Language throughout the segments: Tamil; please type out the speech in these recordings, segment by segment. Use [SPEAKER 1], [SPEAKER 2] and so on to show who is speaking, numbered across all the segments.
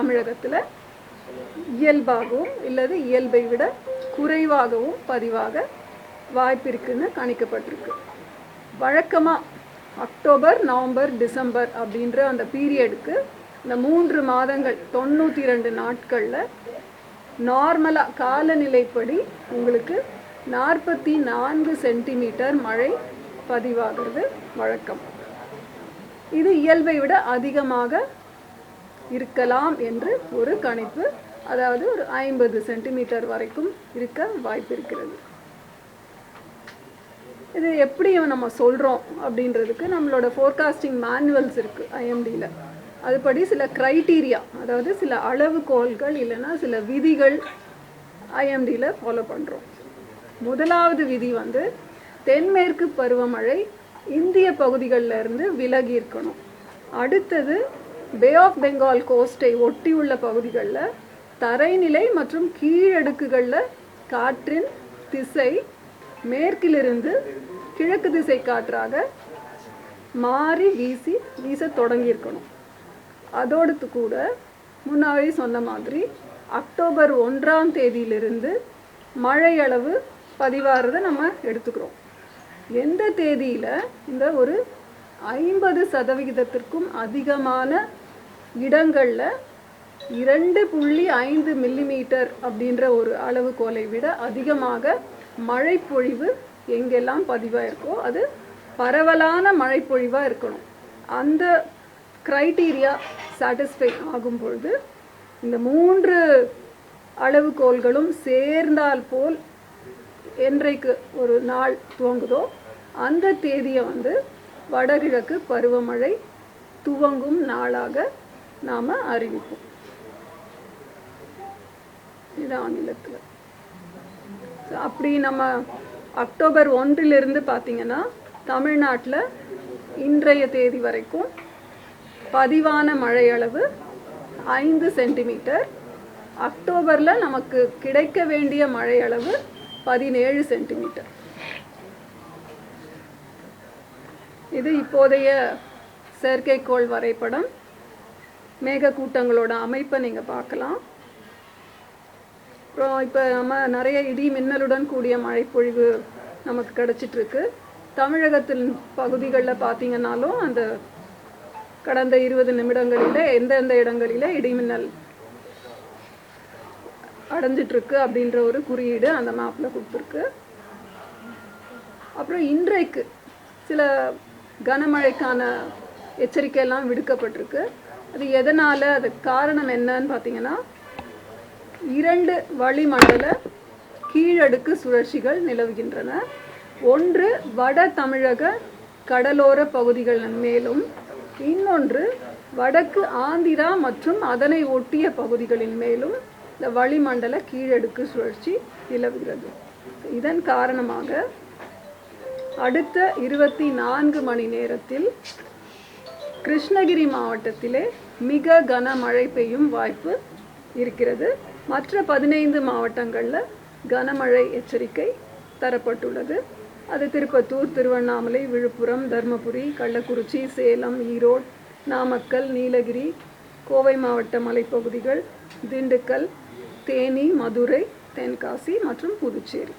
[SPEAKER 1] தமிழகத்தில் இயல்பாகவும் இல்லது இயல்பை விட குறைவாகவும் பதிவாக வாய்ப்பிருக்குன்னு கணிக்கப்பட்டிருக்கு. வழக்கமாக அக்டோபர் நவம்பர் டிசம்பர் அப்படின்ற அந்த பீரியடுக்கு இந்த மூன்று மாதங்கள் தொண்ணூற்றி ரெண்டு நாட்களில் நார்மலாக காலநிலைப்படி உங்களுக்கு நாற்பத்தி நான்கு சென்டிமீட்டர் மழை பதிவாகிறது வழக்கம். இது இயல்பை விட அதிகமாக இருக்கலாம் என்று ஒரு கணிப்பு அதாவது ஒரு ஐம்பது சென்டிமீட்டர் வரைக்கும் இருக்க வாய்ப்பு இருக்கிறது. இது எப்படி நம்ம சொல்கிறோம் அப்படின்றதுக்கு நம்மளோட ஃபோர்காஸ்டிங் மேனுவல்ஸ் இருக்குது ஐஎம்டியில் அதுபடி சில க்ரைட்டீரியா அதாவது சில அளவுகோல்கள் இல்லைன்னா சில விதிகள் ஐஎம்டியில் ஃபாலோ பண்ணுறோம் முதலாவது விதி வந்து தென்மேற்கு பருவமழை இந்திய பகுதிகளில் இருந்து விலகி இருக்கணும். அடுத்தது பே ஆஃப் பெங்கால் கோஸ்டை ஒட்டியுள்ள பகுதிகளில் தரைநிலை மற்றும் கீழடுக்குகளில் காற்றின் திசை மேற்கிலிருந்து கிழக்கு திசை காற்றாக மாறி வீசி வீச தொடங்கியிருக்கணும். அதோடு கூட முன்னாடி சொன்ன மாதிரி அக்டோபர் ஒன்றாம் தேதியிலிருந்து மழையளவு பதிவாகிறத நம்ம எடுத்துக்கிறோம். எந்த தேதியில்? இந்த ஒரு ஐம்பது சதவிகிதத்திற்கும் அதிகமான இடங்களில் இரண்டு புள்ளி ஐந்து மில்லிமீட்டர் அப்படின்ற ஒரு அளவுகோலை விட அதிகமாக மழைப்பொழிவு எங்கெல்லாம் பதிவாயிருக்கோ அது பரவலான மழைப்பொழிவாக இருக்கணும். அந்த க்ரைட்டீரியா சாட்டிஸ்ஃபை ஆகும் பொழுது இந்த மூன்று அளவுகோல்களும் சேர்ந்தால் போல் என்றைக்கு ஒரு நாள் துவங்குதோ அந்த தேதியை வந்து வடகிழக்கு பருவமழை துவங்கும் நாளாக நாம் அறிவிப்போம். இது ஆங்கிலத்தில் அப்படி நம்ம அக்டோபர் ஒன்றிலிருந்து பார்த்தீங்கன்னா தமிழ்நாட்டில் இன்றைய தேதி வரைக்கும் பதிவான மழையளவு ஐந்து சென்டிமீட்டர். அக்டோபரில் நமக்கு கிடைக்க வேண்டிய மழையளவு பதினேழு சென்டிமீட்டர். இது இப்போதைய செயற்கைக்கோள் வரைபடம். மேகக்கூட்டங்களோட அமைப்பை நீங்கள் பார்க்கலாம். அப்புறம் இப்போ நம்ம நிறைய இடி மின்னலுடன் கூடிய மழைப்பொழிவு நமக்கு கிடச்சிட்ருக்கு. தமிழகத்தின் பகுதிகளில் பார்த்தீங்கன்னாலும் அந்த கடந்த இருபது நிமிடங்களில் எந்தெந்த இடங்களில் இடிமின்னல் அடைஞ்சிட்ருக்கு அப்படின்ற ஒரு குறியீடு அந்த மேப்பில் கொடுத்துருக்கு. அப்புறம் இன்றைக்கு சில கனமழைக்கான எச்சரிக்கையெல்லாம் விடுக்கப்பட்டிருக்கு. அது எதனால் அது காரணம் என்னன்னு பார்த்தீங்கன்னா இரண்டு வளிமண்டல கீழடுக்கு சுழற்சிகள் நிலவுகின்றன. ஒன்று வட தமிழக கடலோர பகுதிகளின் மேலும் இன்னொன்று வடக்கு ஆந்திரா மற்றும் அதனை ஒட்டிய பகுதிகளின் மேலும் இந்த வளிமண்டல கீழடுக்கு சுழற்சி நிலவுகிறது. இதன் காரணமாக அடுத்த இருபத்தி நான்கு மணி நேரத்தில் கிருஷ்ணகிரி மாவட்டத்திலே மிக கனமழை பெய்யும் வாய்ப்பு இருக்கிறது. மற்ற பதினைந்து மாவட்டங்களில் கனமழை எச்சரிக்கை தரப்பட்டுள்ளது. அது திருப்பத்தூர் திருவண்ணாமலை விழுப்புரம் தருமபுரி கள்ளக்குறிச்சி சேலம் ஈரோடு நாமக்கல் நீலகிரி கோவை மாவட்ட மலைப்பகுதிகள் திண்டுக்கல் தேனி மதுரை தென்காசி மற்றும் புதுச்சேரி.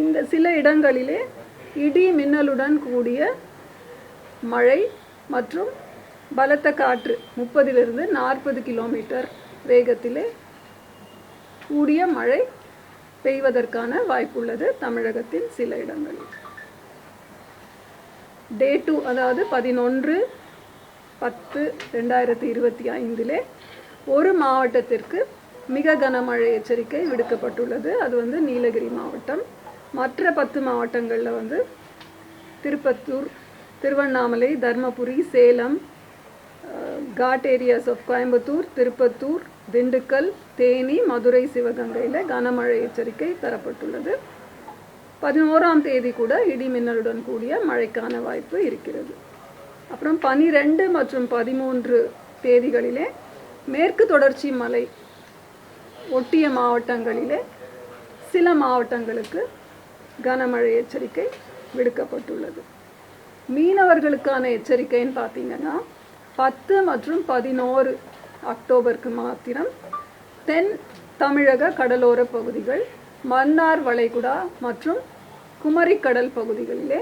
[SPEAKER 1] இந்த சில இடங்களிலே இடி மின்னலுடன் கூடிய மழை மற்றும் பலத்த காற்று முப்பதிலிருந்து நாற்பது கிலோமீட்டர் வேகத்திலே கூடிய மழை பெய்வதற்கான வாய்ப்புள்ளது தமிழகத்தின் சில இடங்களில். டே டூ அதாவது பதினொன்று பத்து ரெண்டாயிரத்தி இருபத்தி ஐந்திலே ஒரு மாவட்டத்திற்கு மிக கனமழை எச்சரிக்கை விடுக்கப்பட்டுள்ளது. அது வந்து நீலகிரி மாவட்டம். மற்ற பத்து மாவட்டங்களில் வந்து Tirupattur Tiruvannamalai Dharmapuri Salem ghat areas of Coimbatore Tirupattur Dindigul Theni Madurai சிவகங்கையில் கனமழை எச்சரிக்கை தரப்பட்டுள்ளது. பதினோராம் தேதி கூட இடி மின்னலுடன் கூடிய மழைக்கான வாய்ப்பு இருக்கிறது. அப்புறம் பனிரெண்டு மற்றும் பதிமூன்று தேதிகளிலே மேற்கு தொடர்ச்சி மலை ஒட்டிய மாவட்டங்களிலே சில மாவட்டங்களுக்கு கனமழை எச்சரிக்கை விடுக்கப்பட்டுள்ளது. மீனவர்களுக்கான எச்சரிக்கைன்னு பார்த்தீங்கன்னா பத்து மற்றும் பதினோரு அக்டோபருக்கு மாத்திரம் தென் தமிழக கடலோர பகுதிகள் மன்னார் வளைகுடா மற்றும் குமரிக்கடல் பகுதிகளிலே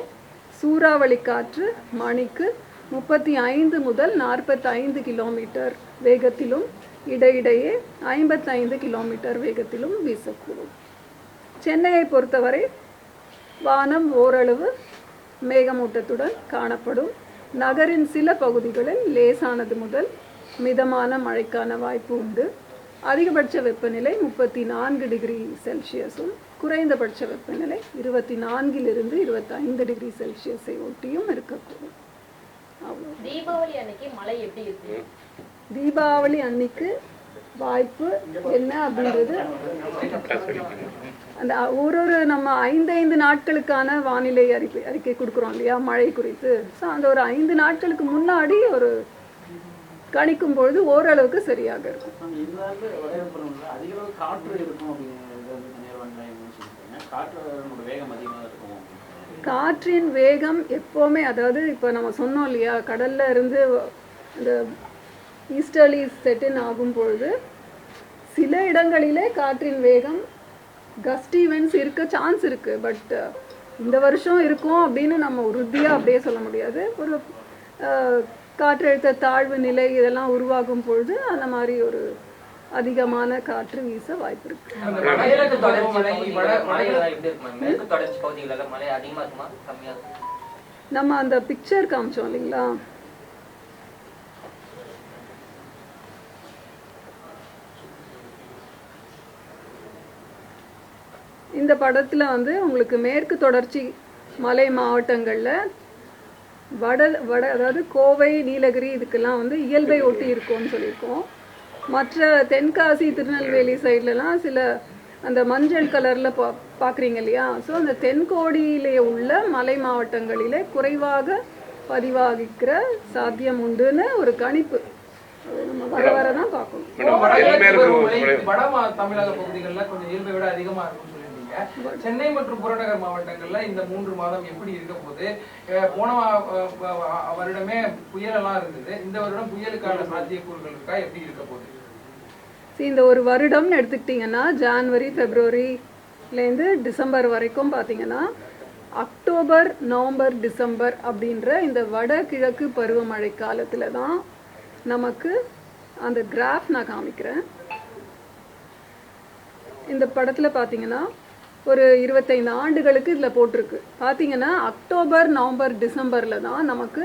[SPEAKER 1] சூறாவளி காற்று மணிக்கு முப்பத்தி ஐந்து முதல் நாற்பத்தைந்து கிலோமீட்டர் வேகத்திலும் இடையிடையே ஐம்பத்தைந்து கிலோமீட்டர் வேகத்திலும் வீசக்கூடும். சென்னையை பொறுத்தவரை வானம் ஓரளவு மேகமூட்டத்துடன் காணப்படும். நகரின் சில பகுதிகளில் லேசானது முதல் மிதமான மழைக்கான வாய்ப்பு உண்டு. அதிகபட்ச வெப்பநிலை முப்பத்தி நான்கு டிகிரி செல்சியஸும் குறைந்தபட்ச வெப்பநிலை இருபத்தி நான்கிலிருந்து இருபத்தைந்து டிகிரி செல்சியஸை ஒட்டியும் இருக்கக்கூடும் அவ்வளோ
[SPEAKER 2] தீபாவளி அன்னைக்கு மழை எப்படி இருக்கு?
[SPEAKER 1] தீபாவளி அன்னைக்கு வாய்ப்பு என்ன அப்படின்றது அந்த ஒரு ஒரு நம்ம ஐந்து ஐந்து நாட்களுக்கான வானிலை அறிக்கை அறிக்கை கொடுக்குறோம் இல்லையா? மழை குறித்து. ஸோ அந்த ஒரு ஐந்து நாட்களுக்கு முன்னாடி ஒரு கணிக்கும் பொழுது ஓரளவுக்கு சரியாக இருக்கும். காற்றின் வேகம் எப்போவுமே அதாவது இப்போ நம்ம சொன்னோம் இல்லையா? கடல்ல இருந்து இந்த ஈஸ்டர்லி செட்டின் ஆகும் பொழுது சில இடங்களிலே காற்றின் வேகம் கஸ்ட் ஈவெண்ட்ஸ் இருக்க சான்ஸ் இருக்கு. பட் இந்த வருஷம் இருக்கும் அப்படின்னு நம்ம உறுதியாக அப்படியே சொல்ல முடியாது. ஒரு காற்றழுத்த தாழ்வு நிலை இதெல்லாம் உருவாகும் பொழுது அந்த மாதிரி ஒரு அதிகமான காற்று வீச வாய்ப்பு இருக்கு. நம்ம அந்த பிக்சர் காமிச்சோம் இல்லைங்களா? இந்த படத்துல வந்து உங்களுக்கு மேற்கு தொடர்ச்சி மலை மாவட்டங்கள்ல வட வட அதாவது கோவை நீலகிரி இதுக்கெல்லாம் வந்து இயல்பை ஒட்டி இருக்கும்னு சொல்லியிருக்கோம். மற்ற தென்காசி திருநெல்வேலி சைட்லலாம் சில அந்த மஞ்சள் கலரில் பா பார்க்குறீங்க இல்லையா? ஸோ அந்த தென்கோடியிலே உள்ள மலை மாவட்டங்களிலே குறைவாக பதிவாகிக்கிற சாத்தியம் உண்டுன்னு ஒரு கணிப்பு. அது நம்ம வர வர தான் பார்க்கணும்.
[SPEAKER 3] மேடம்
[SPEAKER 4] சென்னை மற்றும் புறநகர் மாவட்டங்கள்ல இந்த மூன்று மாதம் எப்படி இருக்க போகுது? போன வருடமே புயல் எல்லாம் இருந்தது. இந்த வருடம் புயலுக்கான சாத்தியக்கூறுகள் இருக்கா? எப்படி இருக்க போகுது?
[SPEAKER 1] இந்த ஒரு வருடம்னு எடுத்துக்கிட்டிங்கன்னா ஜான்வரி ஃபெப்ரவரிலேருந்து டிசம்பர் வரைக்கும் பார்த்தீங்கன்னா அக்டோபர் நவம்பர் டிசம்பர் அப்படின்ற இந்த வடகிழக்கு பருவமழை காலத்தில் தான் நமக்கு அந்த கிராஃப் நான் காமிக்கிறேன். இந்த படத்தில் பார்த்தீங்கன்னா ஒரு இருபத்தைந்து ஆண்டுகளுக்கு இதில் போட்டிருக்கு. பார்த்தீங்கன்னா அக்டோபர் நவம்பர் டிசம்பரில் தான் நமக்கு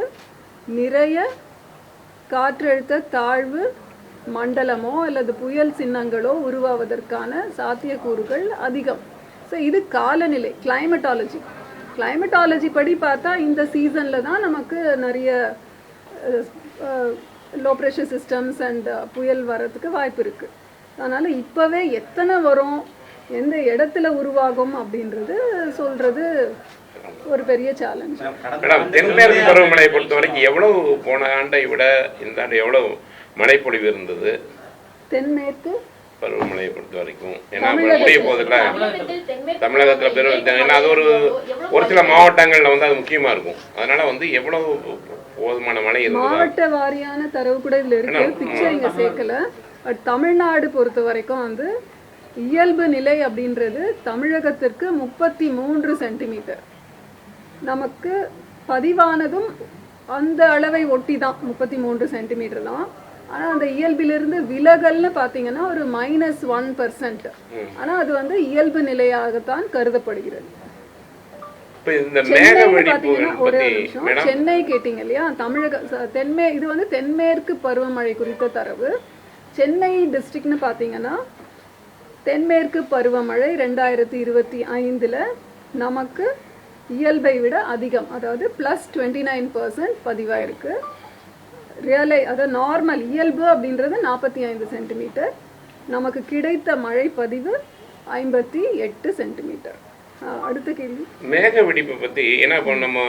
[SPEAKER 1] நிறைய காற்றழுத்த தாழ்வு மண்டலமோ அல்லது புயல் சின்னங்களோ உருவாவதற்கான சாத்தியக்கூறுகள் அதிகம். ஸோ இது காலநிலை கிளைமட்டாலஜி கிளைமட்டாலஜி படி பார்த்தா இந்த சீசனில் தான் நமக்கு நிறைய லோ ப்ரெஷர் சிஸ்டம்ஸ் அண்ட் புயல் வர்றதுக்கு வாய்ப்பு இருக்குது அதனால் இப்போவே எத்தனை வரும் எந்த இடத்துல உருவாகும் அப்படின்றது சொல்கிறது ஒரு பெரிய சேலஞ்ச்
[SPEAKER 3] மேடம் தென்மேற்கு பருவமழையை பொறுத்த வரைக்கும் எவ்வளவு போன ஆண்டை விட இந்த ஆண்டு எவ்வளவு மழைப்பொழிவு இருந்தது?
[SPEAKER 1] தென்மேற்கு
[SPEAKER 3] பருவமழையை பொறுத்த வரைக்கும் ஏன்னா முடிய போதில்ல
[SPEAKER 2] தமிழகத்தில்
[SPEAKER 3] பெரும் ஏன்னா அது ஒரு ஒரு சில மாவட்டங்கள்ல வந்து அது முக்கியமா இருக்கும். அதனால வந்து எவ்வளவு போதுமான மழை
[SPEAKER 1] மாவட்ட வாரியான தரவு கூட இதுல இருக்கு. பிக்சர் இங்க சேர்க்கல. பட் தமிழ்நாடு பொறுத்த வரைக்கும் வந்து இயல்பு நிலை அப்படின்றது தமிழகத்திற்கு முப்பத்தி மூன்று சென்டிமீட்டர். நமக்கு பதிவானதும் அந்த அளவை ஒட்டி தான் முப்பத்தி மூன்று சென்டிமீட்டர் தான். ஆனா அந்த இயல்பிலிருந்து விலகல்னு பார்த்தீங்கன்னா ஒரு மைனஸ் ஒன் பர்சன்ட் ஆனா அது வந்து இயல்பு நிலையாகத்தான் கருதப்படுகிறது. சென்னை கேட்டீங்க இல்லையா? தமிழக தென்மே இது வந்து தென்மேற்கு பருவமழை குறித்த தரவு. சென்னை டிஸ்ட்ரிக்ட்னு பார்த்தீங்கன்னா தென்மேற்கு பருவமழை ரெண்டாயிரத்தி இருபத்தி ஐந்தில் நமக்கு இயல்பை விட அதிகம். அதாவது ப்ளஸ் டுவெண்ட்டி நைன் பர்சன்ட் பதிவாயிருக்கு. ரியலை அதாவது நார்மல் இயல்பு அப்படின்றது நாற்பத்தி ஐந்து சென்டிமீட்டர் நமக்கு கிடைத்த மழை பதிவு ஐம்பத்தி எட்டு சென்டிமீட்டர் அடுத்த கேள்வி.
[SPEAKER 3] மேக வெடிப்பை பற்றி ஏன்னா இப்போ நம்ம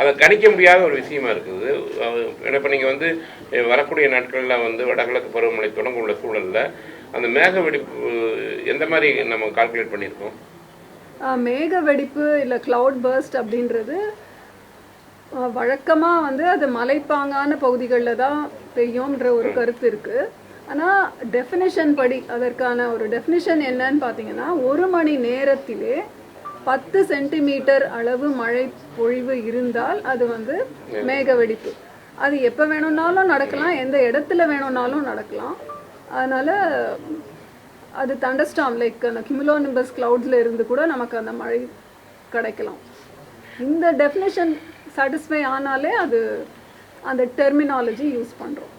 [SPEAKER 3] அதை கணிக்க முடியாத ஒரு விஷயமா இருக்குது. ஏன்னா இப்போ நீங்கள் வந்து வரக்கூடிய நாட்களில் வந்து வடகிழக்கு பருவமழை தொடங்க உள்ள சூழலில் அந்த மேக வெடிப்பு எந்த மாதிரி நம்ம கால்குலேட் பண்ணியிருக்கோம்?
[SPEAKER 1] மேக வெடிப்பு இல்லை cloud burst அப்படின்றது வழக்கமாக வந்து அது மலைப்பாங்கான பகுதிகளில் தான் பெய்யும்ன்ற ஒரு கருத்து இருக்குது ஆனால் டெஃபினிஷன் படி அதற்கான ஒரு டெஃபினிஷன் என்னன்னு பார்த்தீங்கன்னா ஒரு மணி நேரத்திலே பத்து சென்டிமீட்டர் அளவு மழை பொழிவு இருந்தால் அது வந்து மேக வெடிப்பு. அது எப்போ வேணும்னாலும் நடக்கலாம் எந்த இடத்துல வேணும்னாலும் நடக்கலாம். அதனால் அது தண்டர்ஸ்டாம் லைக் அந்த கிமுலோனிம்பஸ் கிளவுட்ஸில் இருந்து கூட நமக்கு அந்த மழை கிடைக்கலாம். இந்த டெஃபினேஷன் சாட்டிஸ்ஃபை ஆனாலே அது அந்த டெர்மினாலஜி யூஸ் பண்ணுறோம்